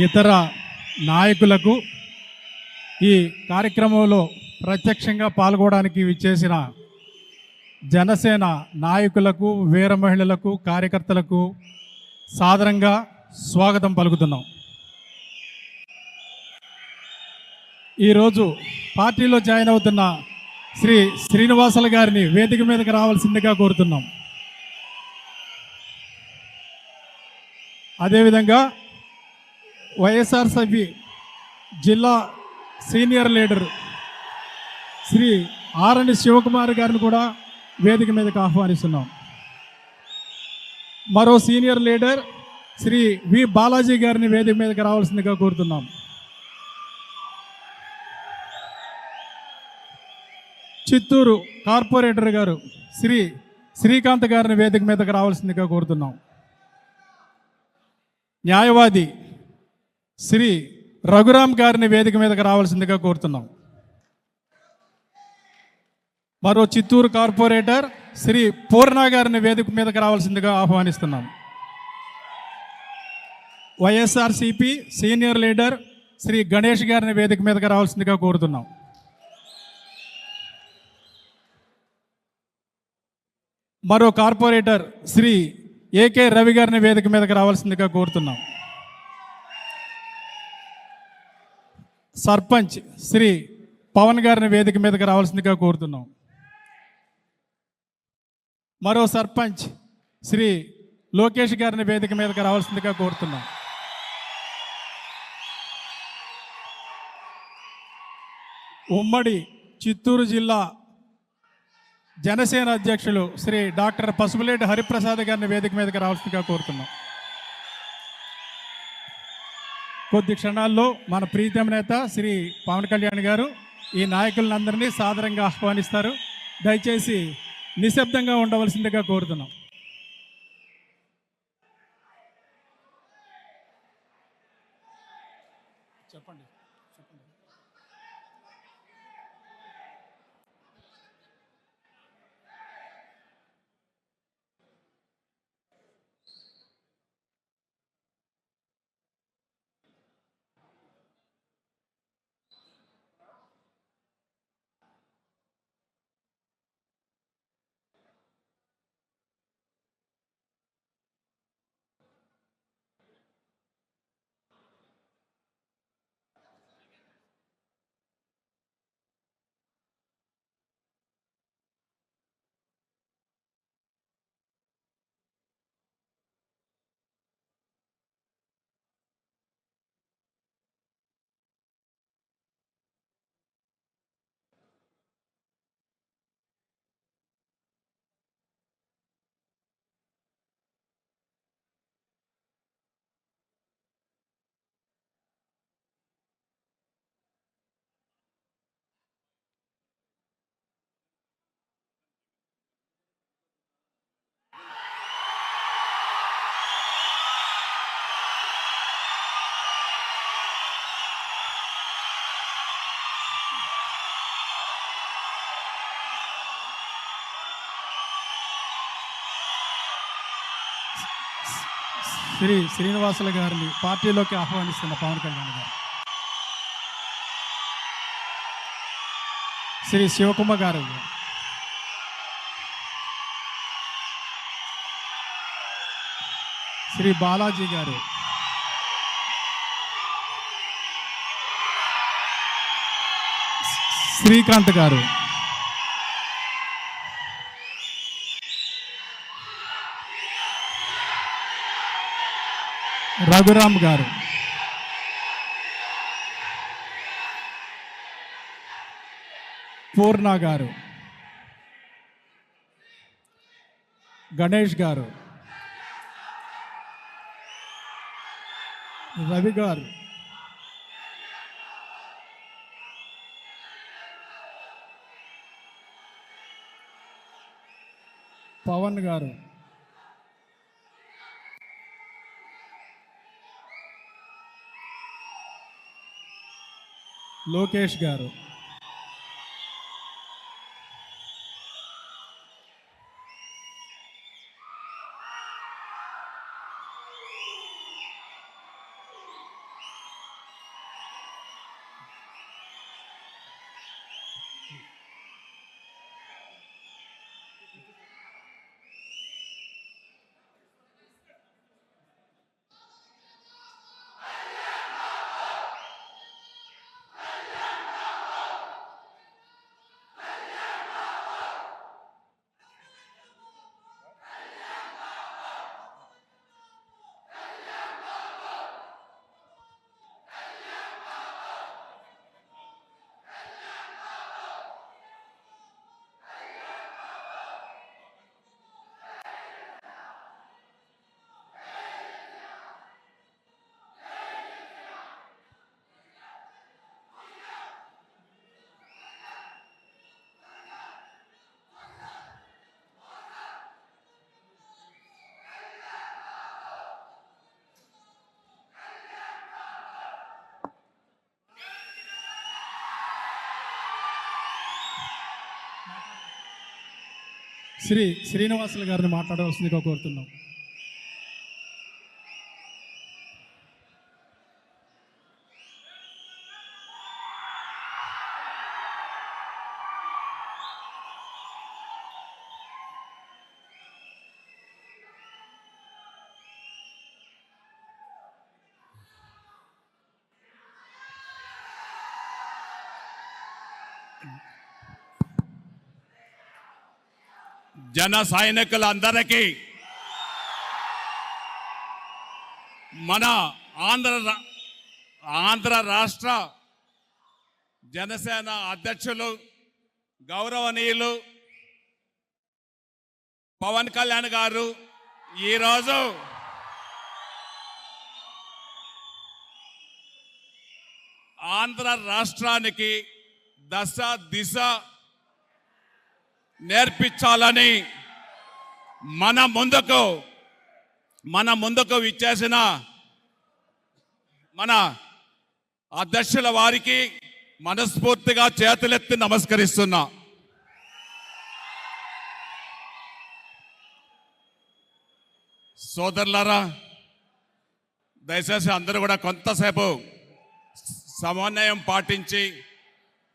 ఇతర నాయకులకు ఈ కార్యక్రమంలో ప్రత్యక్షంగా పాల్గొనడానికి విచ్చేసిన జనసేన నాయకులకు వీర మహిళలకు కార్యకర్తలకు సాదరంగా స్వాగతం పలుకుతున్నాం. ఈరోజు పార్టీలో జాయిన్ అవుతున్న శ్రీ శ్రీనివాసులు గారిని వేదిక మీదకి రావాల్సిందిగా కోరుతున్నాం. అదేవిధంగా వైఎస్ఆర్సీపీ జిల్లా సీనియర్ లీడర్ శ్రీ ఆరణి శివకుమార్ గారిని కూడా వేదిక మీదకి ఆహ్వానిస్తున్నాం. మరో senior leader Shri V Balaji గారిని వేదిక మీదకి రావాల్సిందిగా కోరుతున్నాం. చిత్తూరు కార్పొరేటర్ గారు శ్రీ శ్రీకాంత్ గారిని వేదిక మీదకి రావాల్సిందిగా కోరుతున్నాం. న్యాయవాది శ్రీ రఘురామ్ గారిని వేదిక మీదకి రావాల్సిందిగా కోరుతున్నాం. మరో చిత్తూరు కార్పొరేటర్ శ్రీ పూర్ణ గారిని వేదిక మీదకి రావాల్సిందిగా ఆహ్వానిస్తున్నాం. YSRCP senior leader Shri Ganesh గారిని వేదిక మీదకి రావాల్సిందిగా కోరుతున్నాం. మరో కార్పొరేటర్ శ్రీ ఏకే రవి గారిని వేదిక మీదకి రావాల్సిందిగా కోరుతున్నాం. సర్పంచ్ శ్రీ పవన్ గారిని వేదిక మీదకి రావాల్సిందిగా కోరుతున్నాం. మరో సర్పంచ్ శ్రీ లోకేష్ గారిని వేదిక మీదకి రావాల్సిందిగా కోరుతున్నాం. ఉమ్మడి చిత్తూరు జిల్లా జనసేన అధ్యక్షులు శ్రీ డాక్టర్ పసుపులేటి హరిప్రసాద్ గారిని వేదిక మీదకి రావాల్సిందిగా కోరుతున్నాం. కొద్ది క్షణాల్లో మన ప్రీతం నేత శ్రీ పవన్ కళ్యాణ్ గారు ఈ నాయకులందరినీ సాదరంగా ఆహ్వానిస్తారు. దయచేసి నిశ్శబ్దంగా ఉండవలసిందిగా కోరుతున్నాం. శ్రీ శ్రీనివాసుల గారిని పార్టీలోకి ఆహ్వానిస్తున్న పవన్ కళ్యాణ్ గారు. శ్రీ శివకుమార్ గారు. శ్రీ బాలాజీ గారు. శ్రీకాంత్ గారు. రఘురామ్ గారు. పూర్ణ గారు. గణేష్ గారు. రవి గారు. పవన్ గారు. లోకేష్ గారు. శ్రీ శ్రీనివాసులు గారిని మాట్లాడవలసిందిగా కోరుతున్నాం. జన సైనికులందరికీ మన ఆంధ్ర రా- ఆంధ్ర రాష్ట్ర జనసేన అధ్యక్షులు గౌరవనీయులు పవన్ కళ్యాణ్ గారు ఈరోజు ఆంధ్ర రాష్ట్రానికి దశ దిశ నేర్పించాలని మన ముందుకు మన ముందుకు ఇచ్చేసిన మన అధ్యక్షుల వారికి మనస్ఫూర్తిగా చేతులెత్తి నమస్కరిస్తున్నా. సోదరులారా దయచేసి అందరూ కూడా కొంతసేపు సమన్వయం పాటించి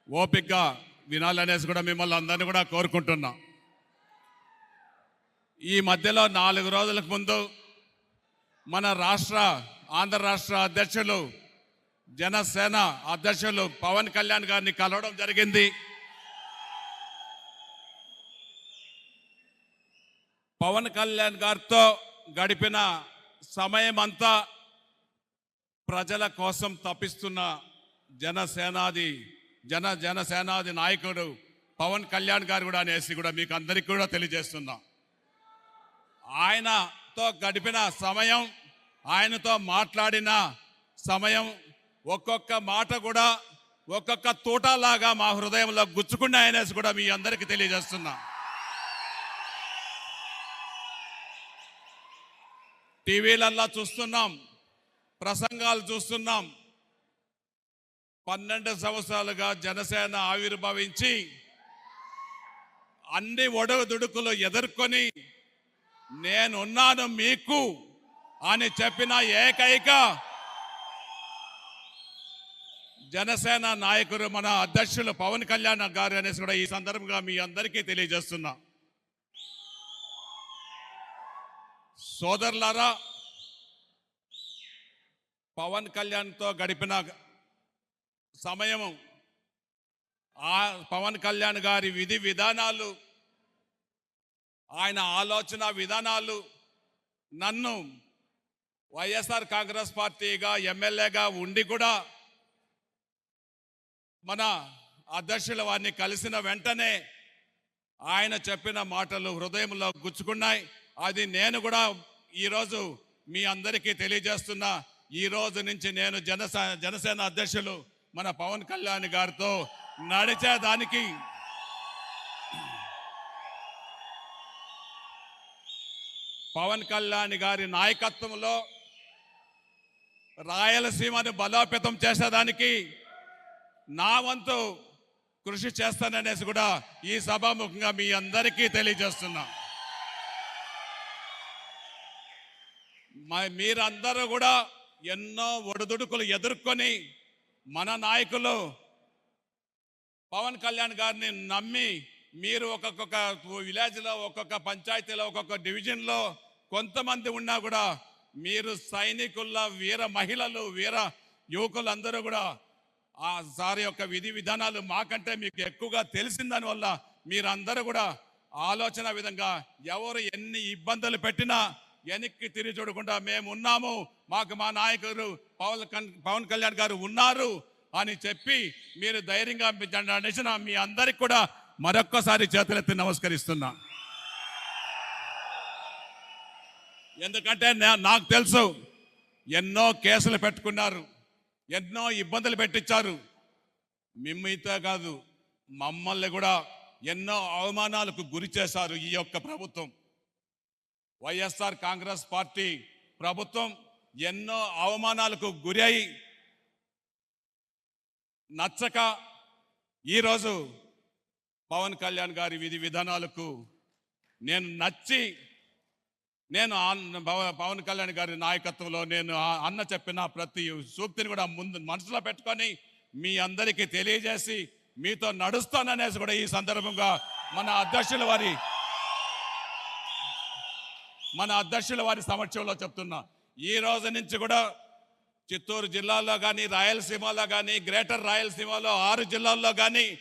ఓపికగా వినాలనేసి కూడా మిమ్మల్ని అందరినీ కూడా కోరుకుంటున్నాం. ఈ మధ్యలో నాలుగు రోజులకు ముందు మన రాష్ట్ర ఆంధ్ర రాష్ట్ర అధ్యక్షులు జనసేన అధ్యక్షులు పవన్ కళ్యాణ్ గారిని కలవడం జరిగింది. పవన్ కళ్యాణ్ గారితో గడిపిన సమయం అంతా ప్రజల కోసం తప్పిస్తున్న జనసేనాది జన జనసేనాది నాయకుడు పవన్ కళ్యాణ్ గారు కూడా అనేసి కూడా మీకు అందరికీ కూడా తెలియజేస్తున్నా. ఆయనతో గడిపిన సమయం ఆయనతో మాట్లాడిన సమయం ఒక్కొక్క మాట కూడా ఒక్కొక్క తూటలాగా మా హృదయంలో గుచ్చుకున్నాయనేసి కూడా మీ అందరికీ తెలియజేస్తున్నా. టీవీలల్లా చూస్తున్నాం ప్రసంగాలు చూస్తున్నాం పన్నెండు సంవత్సరాలుగా జనసేన ఆవిర్భవించి అన్ని ఒడదుడుకులు ఎదుర్కొని నేనున్నాను మీకు అని చెప్పిన ఏకైక జనసేన నాయకుడు మన అధ్యక్షులు పవన్ కళ్యాణ్ గారు అనేసి కూడా ఈ సందర్భంగా మీ అందరికీ తెలియజేస్తున్నా. సోదరులారా పవన్ కళ్యాణ్తో గడిపిన సమయం ఆ పవన్ కళ్యాణ్ గారి విధి విధానాలు ఆయన ఆలోచన విధానాలు నన్ను వైఎస్ఆర్ కాంగ్రెస్ పార్టీగా ఎమ్మెల్యేగా ఉండి కూడా మన అధ్యక్షుల వారిని కలిసిన వెంటనే ఆయన చెప్పిన మాటలు హృదయంలో గుచ్చుకున్నాయి. అది నేను కూడా ఈరోజు మీ అందరికీ తెలియజేస్తున్నా. ఈ రోజు నుంచి నేను జనసే జనసేన అధ్యక్షులు మన పవన్ కళ్యాణ్ గారితో నడిచేదానికి. పవన్ కళ్యాణ్ గారి నాయకత్వంలో రాయలసీమను బలోపేతం చేసేదానికి నా వంతు కృషి చేస్తాననేసి కూడా ఈ సభాముఖంగా మీ అందరికీ తెలియజేస్తున్నా. మీరందరూ కూడా ఎన్నో ఒడిదుడుకులు ఎదుర్కొని మన నాయకులు పవన్ కళ్యాణ్ గారిని నమ్మి మీరు ఒక్కొక్క విలేజ్లో ఒక్కొక్క పంచాయతీలో ఒక్కొక్క డివిజన్లో కొంతమంది ఉన్నా కూడా మీరు సైనికుల వీర మహిళలు వీర యువకులు అందరూ కూడా ఆ సారి యొక్క విధి విధానాలు మాకంటే మీకు ఎక్కువగా తెలిసిన వల్ల మీరందరూ కూడా ఆలోచన విధంగా ఎవరు ఎన్ని ఇబ్బందులు పెట్టినా వెనక్కి తిరిగి చూడకుండా మేము ఉన్నాము మాకు మా నాయకుడు పవన్ పవన్ కళ్యాణ్ గారు ఉన్నారు అని చెప్పి మీరు ధైర్యంగా మీ జెండా నడిచిన మీ అందరికి కూడా మరొక్కసారి చేతులెత్తి నమస్కరిస్తున్నా. ఎందుకంటే నా- నాకు తెలుసు ఎన్నో కేసులు పెట్టుకున్నారు ఎన్నో ఇబ్బందులు పెట్టించారు. మిమ్మల్తో కాదు మమ్మల్ని కూడా ఎన్నో అవమానాలకు గురి చేశారు ఈ యొక్క ప్రభుత్వం. వైఎస్ఆర్ కాంగ్రెస్ పార్టీ ప్రభుత్వం ఎన్నో అవమానాలకు గురి అయి నచ్చక ఈరోజు పవన్ కళ్యాణ్ గారి విధి విధానాలకు నేను నచ్చి నేను పవన్ కళ్యాణ్ గారి నాయకత్వంలో నేను ఆ- అన్న చెప్పిన ప్రతి సూక్తిని కూడా ముందు మనసులో పెట్టుకొని మీ అందరికీ తెలియజేసి మీతో నడుస్తాననేసి కూడా ఈ సందర్భంగా మన అధ్యక్షుల వారి మన అధ్యక్షుల వారి సమక్షంలో చెప్తున్నా. ఈ రోజు నుంచి కూడా చిత్తూరు జిల్లాలో కానీ రాయలసీమలో కానీ గ్రేటర్ రాయలసీమలో ఆరు జిల్లాల్లో కానీ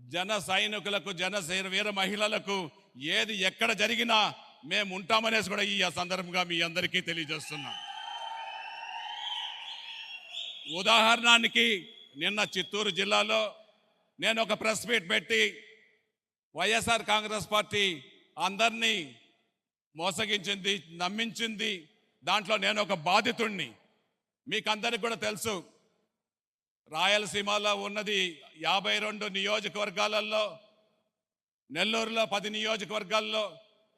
జన సైనికులకు జన వీర మహిళలకు ఏది ఎక్కడ జరిగినా మేము ఉంటామనేసి కూడా ఈ సందర్భంగా మీ అందరికీ తెలియజేస్తున్నాం. ఉదాహరణకి నిన్న చిత్తూరు జిల్లాలో నేను ఒక ప్రెస్ మీట్ పెట్టి వైఎస్ఆర్ కాంగ్రెస్ పార్టీ అందరినీ మోసగించింది నమ్మించింది దాంట్లో నేను ఒక బాధితుణ్ణి. మీకందరికి కూడా తెలుసు. రాయలసీమలో ఉన్నది యాభై రెండు నియోజకవర్గాలలో నెల్లూరులో పది నియోజకవర్గాల్లో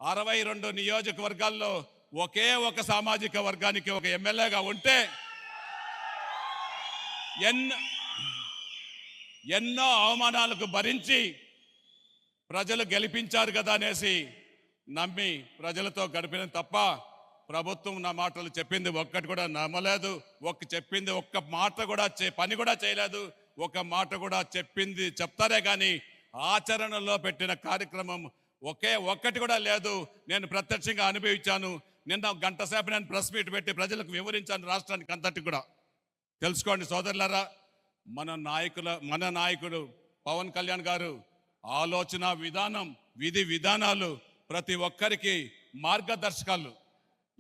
అరవై రెండు నియోజకవర్గాల్లో ఒకే ఒక సామాజిక వర్గానికి ఒక ఎమ్మెల్యేగా ఉంటే ఎన్నో ఎన్నో అవమానాలకు భరించి ప్రజలు గెలిపించారు కదా అనేసి నమ్మి ప్రజలతో గడిపిన తప్ప ప్రభుత్వం నా మాటలు చెప్పింది ఒక్కటి కూడా నమ్మలేదు. ఒక్క చెప్పింది ఒక్క మాట కూడా చే- పని కూడా చేయలేదు. ఒక మాట కూడా చెప్పింది చెప్తారే కానీ ఆచరణలో పెట్టిన కార్యక్రమం ఒకే ఒక్కటి కూడా లేదు. నేను ప్రత్యక్షంగా అనుభవించాను. నిన్న గంట సేపు నేను ప్రెస్ మీట్ పెట్టి ప్రజలకు వివరించాను రాష్ట్రానికి అంతటి కూడా. తెలుసుకోండి సోదరులారా మన నాయకుల మన నాయకుడు పవన్ కళ్యాణ్ గారు ఆలోచన విధానం విధి విధానాలు ప్రతి ఒక్కరికి మార్గదర్శకాలు.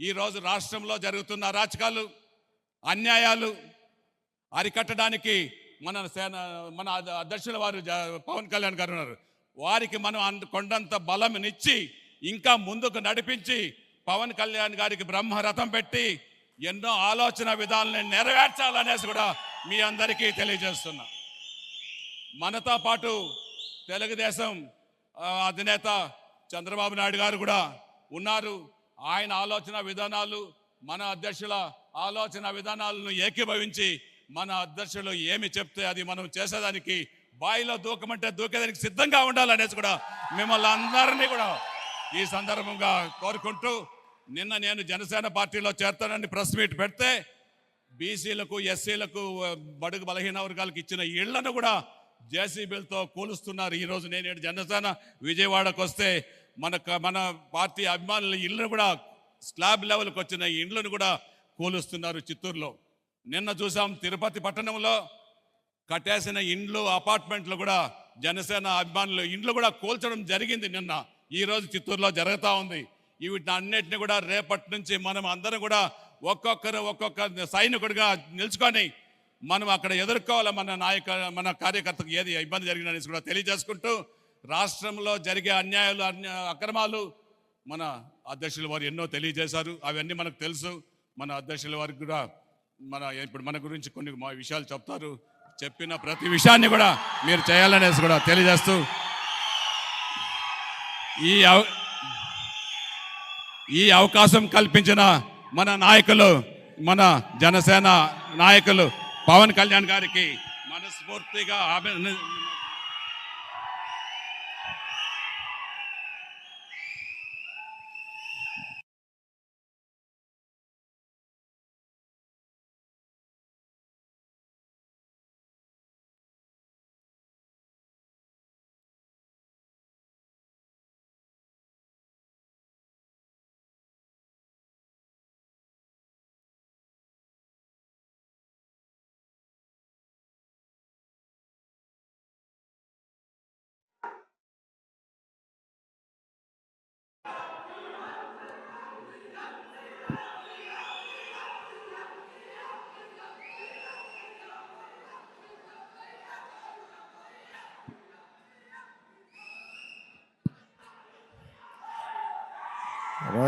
ఈరోజు రాష్ట్రంలో జరుగుతున్న అరాచకాలు అన్యాయాలు అరికట్టడానికి మన సేన మన అధ- అధ్యక్షుల వారు పవన్ కళ్యాణ్ గారు ఉన్నారు. వారికి మనం అంత కొండంత బలంనిచ్చి ఇంకా ముందుకు నడిపించి పవన్ కళ్యాణ్ గారికి బ్రహ్మరథం పెట్టి ఎన్నో ఆలోచన విధానాలను నెరవేర్చాలనేసి కూడా మీ అందరికీ తెలియజేస్తున్నా. మనతో పాటు తెలుగుదేశం అధినేత చంద్రబాబు నాయుడు గారు కూడా ఉన్నారు. ఆయన ఆలోచన విధానాలు మన అధ్యక్షుల ఆలోచన విధానాలను ఏకీభవించి మన అధ్యక్షులు ఏమి చెప్తే అది మనం చేసేదానికి బాయిలో దూకమంటే దూకేదానికి సిద్ధంగా ఉండాలనేసి కూడా మిమ్మల్ని అందరినీ కూడా ఈ సందర్భంగా కోరుకుంటూ నిన్న నేను జనసేన పార్టీలో చేరతానని ప్రెస్ మీట్ పెడితే బీసీలకు ఎస్సీలకు బడుగు బలహీన వర్గాలకు ఇచ్చిన ఇళ్ళను కూడా జేసీబీలతో కూలుస్తున్నారు. ఈరోజు నేను జనసేన విజయవాడకు వస్తే మన మన పార్టీ అభిమానుల ఇళ్ళను కూడా స్లాబ్ లెవెల్కి వచ్చిన ఇండ్లను కూడా కూలుస్తున్నారు చిత్తూరులో. నిన్న చూసాం తిరుపతి పట్టణంలో కట్టేసిన ఇండ్లు అపార్ట్మెంట్లు కూడా జనసేన అభిమానులు ఇండ్లు కూడా కూల్చడం జరిగింది నిన్న. ఈ రోజు చిత్తూరులో జరుగుతూ ఉంది. వీటిని అన్నిటిని కూడా రేపటి నుంచి మనం అందరం కూడా ఒక్కొక్కరు ఒక్కొక్క సైనికుడిగా నిలుచుకొని మనం అక్కడ ఎదుర్కోవాలి మన నాయక మన కార్యకర్తకు ఏది ఇబ్బంది జరిగిందనేసి కూడా తెలియజేసుకుంటూ రాష్ట్రంలో జరిగే అన్యాయాలు అన్య అక్రమాలు మన అధ్యక్షుల వారు ఎన్నో తెలియజేశారు. అవన్నీ మనకు తెలుసు. మన అధ్యక్షుల వారికి కూడా మన ఇప్పుడు మన గురించి కొన్ని మా విషయాలు చెప్తారు. చెప్పిన ప్రతి విషయాన్ని కూడా మీరు చేయాలనేసి కూడా తెలియజేస్తూ ఈ అవ- ఈ అవకాశం కల్పించిన మన నాయకులు మన జనసేన నాయకులు పవన్ కళ్యాణ్ గారికి మనస్ఫూర్తిగా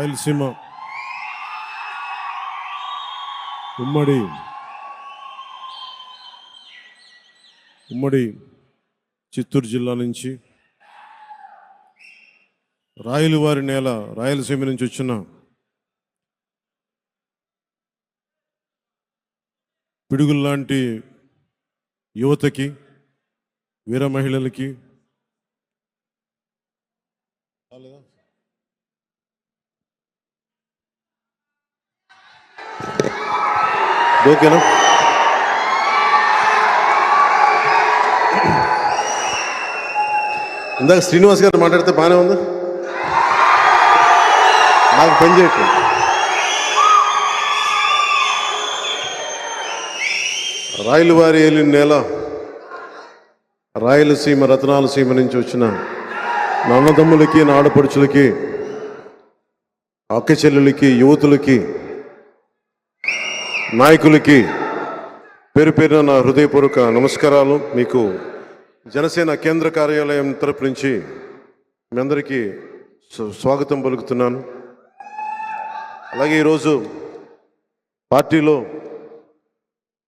రాయలసీమ. ఉమ్మడి. ఉమ్మడి చిత్తూరు జిల్లా నుంచి రాయలవారి నేల రాయలసీమ నుంచి వచ్చిన పిడుగుల్లాంటి యువతకి వీర మహిళలకి ఓకేనా? ఇందాక శ్రీనివాస్ గారు మాట్లాడితే బాగానే ఉంది. నాకు పని చేయట్లేదు. రాయలవారి ఏలిన నేల రాయలసీమ రతనాలసీమ నుంచి వచ్చిన నా అన్నదమ్ములకి నా ఆడపడుచులకి అక్క చెల్లెలకి యువతులకి నాయకులకి పేరు పేరున నా హృదయపూర్వక నమస్కారాలు. మీకు జనసేన కేంద్ర కార్యాలయం తరపు నుంచి మీ అందరికీ స్వాగతం పలుకుతున్నాను. అలాగే ఈరోజు పార్టీలో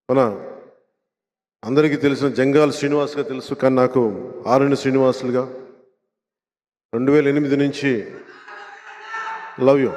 మన అందరికీ తెలిసిన జంగాల్ శ్రీనివాస్గా తెలుసు కానీ నాకు ఆరుని శ్రీనివాసులుగా. రెండు వేల ఎనిమిది నుంచి లవ్ యూ.